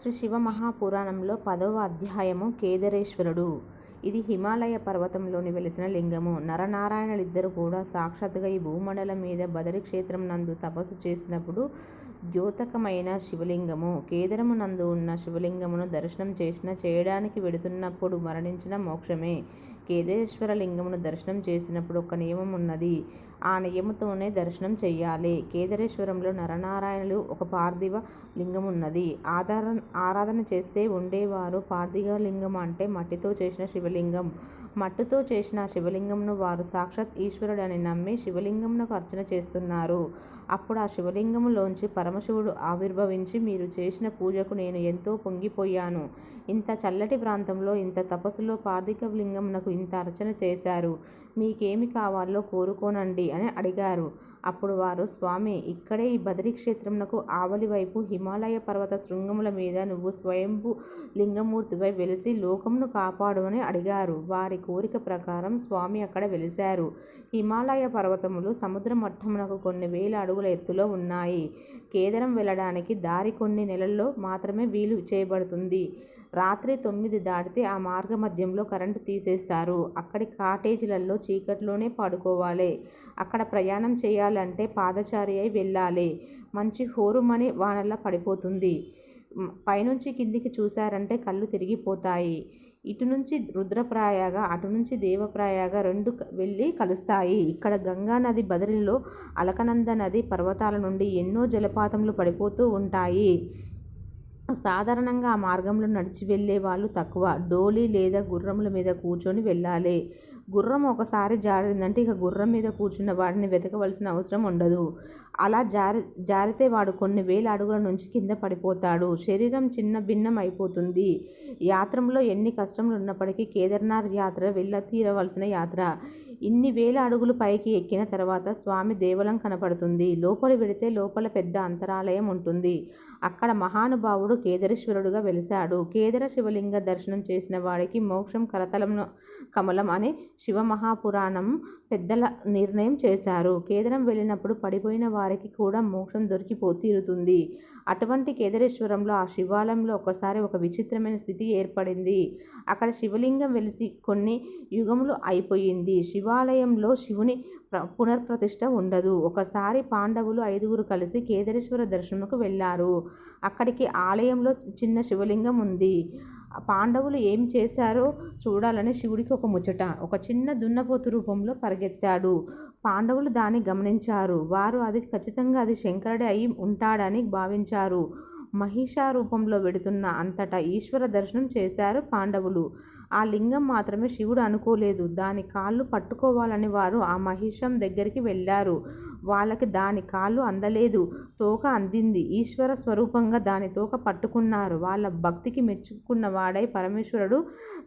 శ్రీ శివ మహాపురాణంలో పదవ అధ్యాయము కేదారేశ్వరుడు. ఇది హిమాలయ పర్వతంలోని వెలిసిన లింగము. నరనారాయణలిద్దరు కూడా సాక్షాత్తుగా ఈ భూమండలం మీద బదరి క్షేత్రం నందు తపస్సు చేసినప్పుడు ద్యోతకమైన శివలింగము. కేదరము నందు ఉన్న శివలింగమును దర్శనం చేసిన చేయడానికి వెడుతున్నప్పుడు మరణించిన మోక్షమే. కేదేశ్వర లింగమును దర్శనం చేసినప్పుడు ఒక నియమం ఉన్నది. ఆ నియమతోనే దర్శనం చేయాలి కేదారేశ్వరంలో నరనారాయణులు ఒక పార్థివ లింగం ఉన్నది ఆధార ఆరాధన చేస్తే ఉండేవారు పార్థివ లింగం అంటే మట్టితో చేసిన శివలింగం. మట్టితో చేసిన శివలింగంను వారు సాక్షాత్ ఈశ్వరుడు అని నమ్మి శివలింగంనకు అర్చన చేస్తున్నారు. అప్పుడు ఆ శివలింగంలోంచి పరమశివుడు ఆవిర్భవించి మీరు చేసిన పూజకు నేను ఎంతో పొంగిపోయాను. ఇంత చల్లటి ప్రాంతంలో ఇంత తపస్సులో పార్థిక లింగంనకు ఇంత అర్చన చేశారు. మీకేమి కావాలో కోరుకోనండి అని అడిగారు. అప్పుడు వారు స్వామి ఇక్కడే ఈ బదరీ క్షేత్రమునకు ఆవలి వైపు హిమాలయ పర్వత శృంగముల మీద నువ్వు స్వయంభు లింగమూర్తిపై వెలిసి లోకమును కాపాడమని అడిగారు. వారి కోరిక ప్రకారం స్వామి అక్కడ వెలిశారు. హిమాలయ పర్వతములు సముద్ర మట్టమునకు కొన్ని వేల అడుగుల ఎత్తులో ఉన్నాయి. కేదరం వెళ్ళడానికి దారి కొన్ని నెలల్లో మాత్రమే వీలు చేయబడుతుంది. రాత్రి తొమ్మిది దాటితే ఆ మార్గ మధ్యంలో కరెంటు తీసేస్తారు. అక్కడి కాటేజీలలో చీకట్లోనే పడుకోవాలి. అక్కడ ప్రయాణం చేయాలంటే పాదచారి అయి వెళ్ళాలి. మంచి హోరుమని వానల్లా పడిపోతుంది. పైనుంచి కిందికి చూశారంటే కళ్ళు తిరిగిపోతాయి. ఇటు నుంచి రుద్రప్రాయగా అటు నుంచి దేవప్రాయగా రెండు వెళ్ళి కలుస్తాయి. ఇక్కడ గంగా నది బదిరిలో అలకనంద నది పర్వతాల నుండి ఎన్నో జలపాతములు పడిపోతూ ఉంటాయి. సాధారణంగా ఆ మార్గంలో నడిచి వెళ్ళే వాళ్ళు తక్కువ. డోలీ లేదా గుర్రముల మీద కూర్చొని వెళ్ళాలి. గుర్రం ఒకసారి జారిందంటే ఇక గుర్రం మీద కూర్చున్న వాడిని వెతకవలసిన అవసరం ఉండదు. అలా జారి జారితే వాడు కొన్ని వేల అడుగుల నుంచి కింద పడిపోతాడు. శరీరం చిన్న భిన్నం అయిపోతుంది. యాత్రలో ఎన్ని కష్టములు ఉన్నప్పటికీ కేదార్నాథ్ యాత్ర వెళ్ళ తీరవలసిన యాత్ర. ఇన్ని వేల అడుగులు పైకి ఎక్కిన తర్వాత స్వామి దేవలం కనపడుతుంది. లోపలి వెడితే లోపల పెద్ద అంతరాలయం ఉంటుంది. అక్కడ మహానుభావుడు కేదరేశ్వరుడుగా వెలిశాడు. కేదర శివలింగ దర్శనం చేసిన వాడికి మోక్షం కరతలం కమలం అని శివమహాపురాణం పెద్దల నిర్ణయం చేశారు. కేదరం వెళ్ళినప్పుడు పడిపోయిన వారికి కూడా మోక్షం దొరికిపో తీరుతుంది. అటువంటి కేదరేశ్వరంలో ఆ శివాలయంలో ఒకసారి ఒక విచిత్రమైన స్థితి ఏర్పడింది. అక్కడ శివలింగం వెలిసి కొన్ని యుగములు అయిపోయింది. శివాలయంలో శివుని పునర్ప్రతిష్ట ఉండదు. ఒకసారి పాండవులు ఐదుగురు కలిసి కేదారేశ్వర దర్శనముకు వెళ్ళారు. అక్కడికి ఆలయంలో చిన్న శివలింగం ఉంది. పాండవులు ఏం చేశారో చూడాలని శివుడికి ఒక ముచ్చట ఒక చిన్న దున్నపోతు రూపంలో పరిగెత్తాడు. పాండవులు దాన్ని గమనించారు. వారు అది ఖచ్చితంగా అది శంకరుడే అయి ఉంటాడని భావించారు. మహిషా రూపంలో వెడుతున్న అంతటా ఈశ్వర దర్శనం చేశారు పాండవులు. ఆ లింగం మాత్రమే శివుడు అనుకోలేదు. దాని కాళ్ళు పట్టుకోవాలని వారు ఆ మహిషం దగ్గరికి వెళ్ళారు. వాళ్ళకి దాని కాళ్ళు అందలేదు. తోక అందింది. ఈశ్వర స్వరూపంగా దాని తోక పట్టుకున్నారు. వాళ్ళ భక్తికి మెచ్చుకున్న వాడై పరమేశ్వరుడు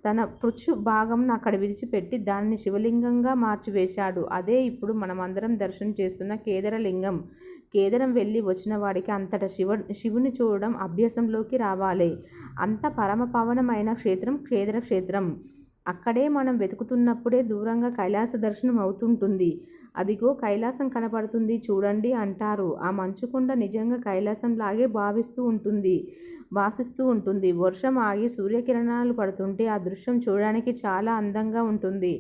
తన పృచ్చు భాగం అక్కడ విడిచిపెట్టి దానిని శివలింగంగా మార్చివేశాడు. అదే ఇప్పుడు మనమందరం దర్శనం చేస్తున్న కేదరలింగం. కేదరం వెళ్ళి వచ్చిన వాడికి అంతట శివ శివుని చూడడం అభ్యాసంలోకి రావాలి. అంత పరమ పవనమైన క్షేత్రం కేదర క్షేత్రం. అక్కడే మనం వెతుకుతున్నప్పుడే దూరంగా కైలాస దర్శనం అవుతుంటుంది. అదిగో కైలాసం కనపడుతుంది చూడండి అంటారు. ఆ మంచుకొండ నిజంగా కైలాసం లాగే భావిస్తూ ఉంటుంది. భాసిస్తూ ఉంటుంది. వర్షం ఆగి సూర్యకిరణాలు పడుతుంటే ఆ దృశ్యం చూడడానికి చాలా అందంగా ఉంటుంది.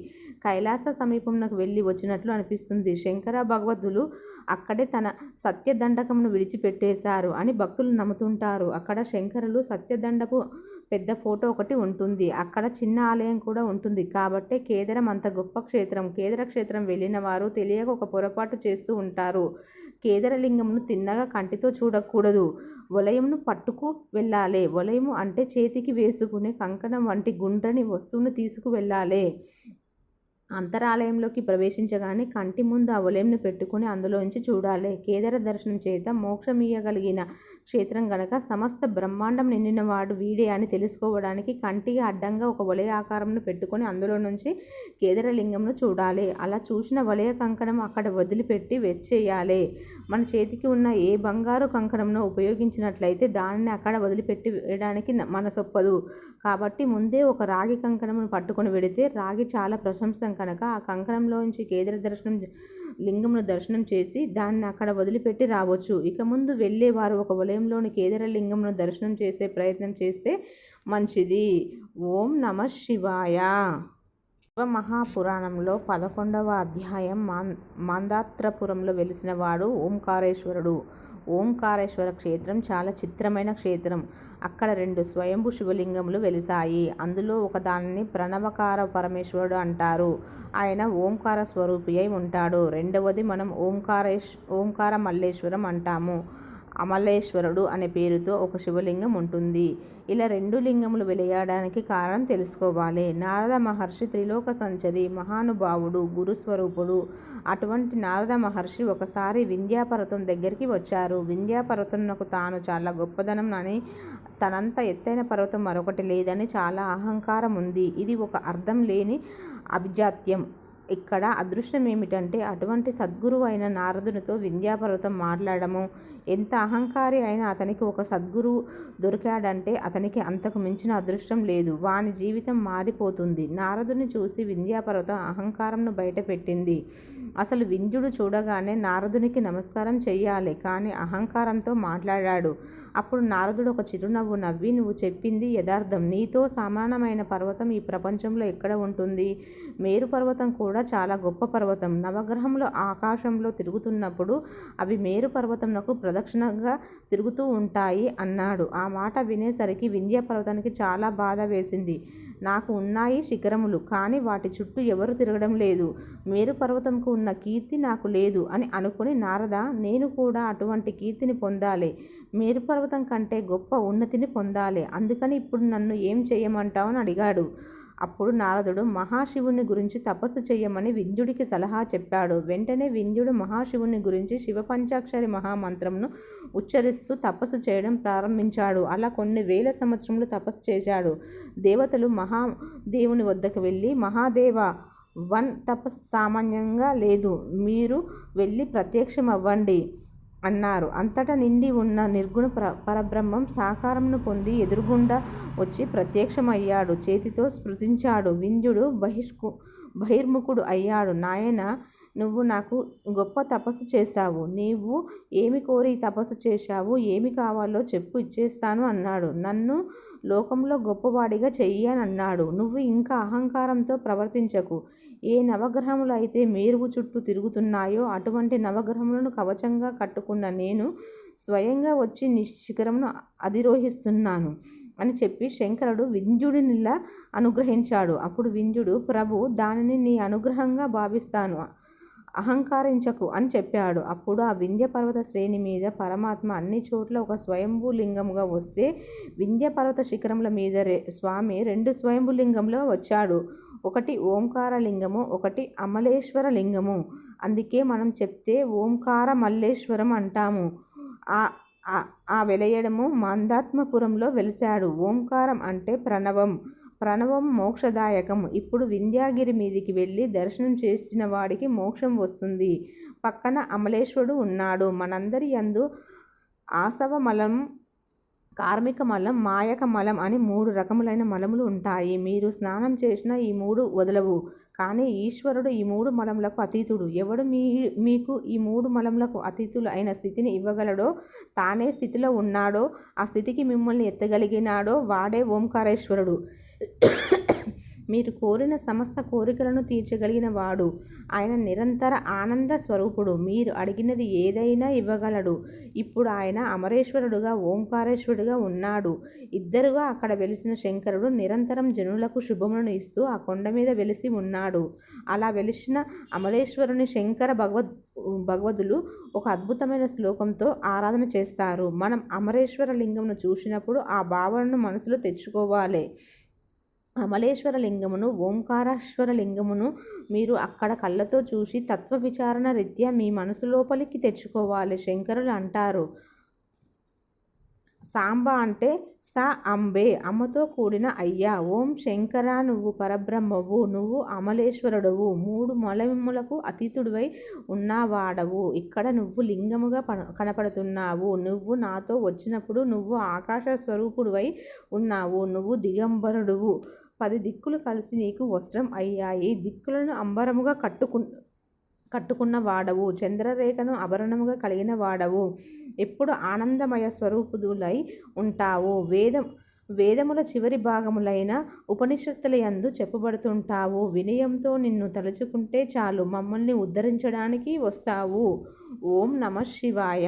కైలాస సమీపంలోకి వెళ్ళి వచ్చినట్లు అనిపిస్తుంది. శంకర భగవద్దులు అక్కడే తన సత్యదండకమును విడిచిపెట్టేశారు అని భక్తులు నమ్ముతుంటారు. అక్కడ శంకరులు సత్యదండపు పెద్ద ఫోటో ఒకటి ఉంటుంది. అక్కడ చిన్న ఆలయం కూడా ఉంటుంది. కాబట్టే కేదరం అంత గొప్ప క్షేత్రం. కేదర క్షేత్రం వెళ్ళిన వారు తెలియక ఒక పొరపాటు చేస్తూ ఉంటారు. కేదరలింగమును తిన్నగా కంటితో చూడకూడదు. వలయంను పట్టుకు వెళ్ళాలి. వలయము అంటే చేతికి వేసుకునే కంకణం వంటి గుండ్రని వస్తువును తీసుకువెళ్ళాలి అంతరాలయంలోకి ప్రవేశించగానే కంటి ముందు ఆ వలయంను పెట్టుకుని అందులోంచి చూడాలి. కేదార దర్శనం చేత మోక్షమీయగలిగిన క్షేత్రం గనక సమస్త బ్రహ్మాండం నిండినవాడు వీడే అని తెలుసుకోవడానికి కంటికి అడ్డంగా ఒక వలయ ఆకారంను పెట్టుకొని అందులో నుంచి కేదరలింగంను చూడాలి. అలా చూసిన వలయ కంకణం అక్కడ వదిలిపెట్టి వెచ్చేయాలి. మన చేతికి ఉన్న ఏ బంగారు కంకణంను ఉపయోగించినట్లయితే దానిని అక్కడ వదిలిపెట్టి వేయడానికి మనసొప్పదు. కాబట్టి ముందే ఒక రాగి కంకణమును పట్టుకొని వెడితే రాగి చాలా ప్రశంసం కనుక ఆ కంకణంలోంచి కేదర దర్శనం లింగమును దర్శనం చేసి దాన్ని అక్కడ వదిలిపెట్టి రావచ్చు. ఇక ముందు వెళ్ళే వారు ఒక వలయంలోని కేదర లింగమును దర్శనం చేసే ప్రయత్నం చేస్తే మంచిది. ఓం నమ శివాయ. మహాపురాణంలో పదకొండవ అధ్యాయం మాన్ మాందాత్రపురంలో వెలిసిన వాడు ఓంకారేశ్వరుడు. ఓంకారేశ్వర క్షేత్రం చాలా చిత్రమైన క్షేత్రం. అక్కడ రెండు స్వయంభు శివలింగములు వెలిసాయి. అందులో ఒక దానిని ప్రణవకార పరమేశ్వరుడు అంటారు. ఆయన ఓంకార స్వరూపి అయి ఉంటాడు. రెండవది మనం ఓంకారేశ్ ఓంకార మల్లేశ్వరం అంటాము. అమలేశ్వరుడు అనే పేరుతో ఒక శివలింగం ఉంటుంది. ఇలా రెండు లింగములు వెలియడానికి కారణం తెలుసుకోవాలి. నారద మహర్షి త్రిలోక సంచరి మహానుభావుడు గురుస్వరూపుడు అటువంటి నారద మహర్షి ఒకసారి వింధ్యాపర్వతం దగ్గరికి వచ్చారు. వింధ్యాపర్వతంకు తాను చాలా గొప్పదనం అని తనంత ఎత్తైన పర్వతం మరొకటి లేదని చాలా అహంకారం ఉంది. ఇది ఒక అర్థం లేని అభిజాత్యం. ఇక్కడ అదృష్టం ఏమిటంటే అటువంటి సద్గురువు అయిన నారదునితో వింధ్యాపర్వతం మాట్లాడము. ఎంత అహంకారి అయినా అతనికి ఒక సద్గురువు దొరికాడంటే అతనికి అంతకు మించిన అదృష్టం లేదు. వాని జీవితం మారిపోతుంది. నారదుని చూసి వింధ్యాపర్వతం అహంకారంను బయటపెట్టింది. అసలు వింధ్యుడు చూడగానే నారదునికి నమస్కారం చెయ్యాలి. కానీ అహంకారంతో మాట్లాడాడు. అప్పుడు నారదుడు ఒక చిరునవ్వు నవ్వి నువ్వు చెప్పింది యథార్థం. నీతో సమానమైన పర్వతం ఈ ప్రపంచంలో ఎక్కడ ఉంటుంది? మేరు పర్వతం కూడా చాలా గొప్ప పర్వతం. నవగ్రహములు ఆకాశంలో తిరుగుతున్నప్పుడు అవి మేరు పర్వతంకు ప్రదక్షిణగా తిరుగుతూ ఉంటాయి అన్నాడు. ఆ మాట వినేసరికి వింధ్య పర్వతానికి చాలా బాధ వేసింది. నాకు ఉన్నాయి శిఖరములు కానీ వాటి చుట్టూ ఎవరు తిరగడం లేదు. మేరు పర్వతంకు ఉన్న కీర్తి నాకు లేదు అని అనుకుని నారద నేను కూడా అటువంటి కీర్తిని పొందాలి. మేరు పర్వతం కంటే గొప్ప ఉన్నతిని పొందాలి. అందుకని ఇప్పుడు నన్ను ఏం చేయమంటావు అని అడిగాడు. అప్పుడు నారదుడు మహాశివుని గురించి తపస్సు చేయమని వింధ్యుడికి సలహా చెప్పాడు. వెంటనే వింధ్యుడు మహాశివుని గురించి శివ పంచాక్షరి మహామంత్రంను ఉచ్చరిస్తూ తపస్సు చేయడం ప్రారంభించాడు. అలా కొన్ని వేల సంవత్సరములు తపస్సు చేశాడు. దేవతలు మహాదేవుని వద్దకు వెళ్ళి మహాదేవ వన్ తపస్సు సామాన్యంగా లేదు. మీరు వెళ్ళి ప్రత్యక్షం అవ్వండి అన్నారు. అంతటా నిండి ఉన్న నిర్గుణ ప్ర పరబ్రహ్మం సాకారంను పొంది ఎదురుగుండా వచ్చి ప్రత్యక్షమయ్యాడు. చేతితో స్మృతించాడు. వింధ్యుడు బహిష్కు బహిర్ముఖుడు అయ్యాడు. నాయన నువ్వు నాకు గొప్ప తపస్సు చేశావు. నీవు ఏమి కోరి తపస్సు చేశావు? ఏమి కావాలో చెప్పు ఇచ్చేస్తాను అన్నాడు. నన్ను లోకంలో గొప్పవాడిగా చెయ్యి అని అన్నాడు. నువ్వు ఇంకా అహంకారంతో ప్రవర్తించకు. ఏ నవగ్రహములు అయితే మేరువు చుట్టూ తిరుగుతున్నాయో అటువంటి నవగ్రహములను కవచంగా కట్టుకున్న నేను స్వయంగా వచ్చి నీ శిఖరమును అధిరోహిస్తున్నాను అని చెప్పి శంకరుడు వింధ్యుడినిలా అనుగ్రహించాడు. అప్పుడు వింధ్యుడు ప్రభు దానిని నీ అనుగ్రహంగా భావిస్తాను అహంకారించకు అని చెప్పాడు. అప్పుడు ఆ వింధ్య పర్వత శ్రేణి మీద పరమాత్మ అన్ని చోట్ల ఒక స్వయంభూ లింగముగా వస్తే వింధ్య పర్వత శిఖరముల మీద రే స్వామి రెండు స్వయంభూ లింగంలో వచ్చాడు. ఒకటి ఓంకార లింగము ఒకటి అమలేశ్వర లింగము అందుకే మనం చెప్తే ఓంకార మల్లేశ్వరం అంటాము ఆ వెలయడము మందాత్మపురంలో వెలిశాడు. ఓంకారం అంటే ప్రణవం. ప్రణవం మోక్షదాయకం. ఇప్పుడు వింధ్యాగిరి మీదికి వెళ్ళి దర్శనం చేసిన వాడికి మోక్షం వస్తుంది. పక్కన అమలేశ్వరుడు ఉన్నాడు. మనందరి యందు ఆసవమలం కార్మిక మలం మాయక మలం అని మూడు రకములైన మలములు ఉంటాయి. మీరు స్నానం చేసిన ఈ మూడు వదలవు. కానీ ఈశ్వరుడు ఈ మూడు మలములకు అతీతుడు. ఎవడు మీ మీకు ఈ మూడు మలములకు అతీతులు అయిన స్థితిని ఇవ్వగలడో తానే స్థితిలో ఉన్నాడో ఆ స్థితికి మిమ్మల్ని ఎత్తగలిగినాడో వాడే ఓంకారేశ్వరుడు. మీరు కోరిన సమస్త కోరికలను తీర్చగలిగిన వాడు. ఆయన నిరంతర ఆనంద స్వరూపుడు. మీరు అడిగినది ఏదైనా ఇవ్వగలడు. ఇప్పుడు ఆయన అమరేశ్వరుడుగా ఓంకారేశ్వరుడుగా ఉన్నాడు. ఇద్దరుగా అక్కడ వెలిసిన శంకరుడు నిరంతరం జనులకు శుభములను ఇస్తూ ఆ కొండ మీద వెలిసి ఉన్నాడు. అలా వెలిసిన అమరేశ్వరుని శంకర భగవద్ భగవదులు ఒక అద్భుతమైన శ్లోకంతో ఆరాధన చేస్తారు. మనం అమరేశ్వర లింగంను చూసినప్పుడు ఆ భావనను మనసులో తెచ్చుకోవాలి. అమలేశ్వర లింగమును ఓంకారేశ్వర లింగమును మీరు అక్కడ కళ్ళతో చూసి తత్వ విచారణ రీత్యా మీ మనసు లోపలికి తెచ్చుకోవాలి శంకరులు అంటారు. సాంబ అంటే స అంబే అమ్మతో కూడిన అయ్యా. ఓం శంకర నువ్వు పరబ్రహ్మవు నువ్వు అమలేశ్వరుడవు. మూడు మలములకు అతీతుడివై ఉన్నవాడవు. ఇక్కడ నువ్వు లింగముగా కనపడుతున్నావు. నువ్వు నాతో వచ్చినప్పుడు నువ్వు ఆకాశ స్వరూపుడివై ఉన్నావు. నువ్వు దిగంబరుడువు. పది దిక్కులు కలిసి నీకు వస్త్రం అయ్యాయి. దిక్కులను అంబరముగా కట్టుకు కట్టుకున్న వాడవు చంద్రరేఖను అభరణముగా కలిగిన వాడవు. ఎప్పుడు ఆనందమయ స్వరూపుదులై ఉంటావు. వేదం వేదముల చివరి భాగములైన ఉపనిషత్తుల యందు చెప్పబడుతుంటావు. వినయంతో నిన్ను తలుచుకుంటే చాలు. మమ్మల్ని ఉద్ధరించడానికి వస్తావు. ఓం నమ శివాయ.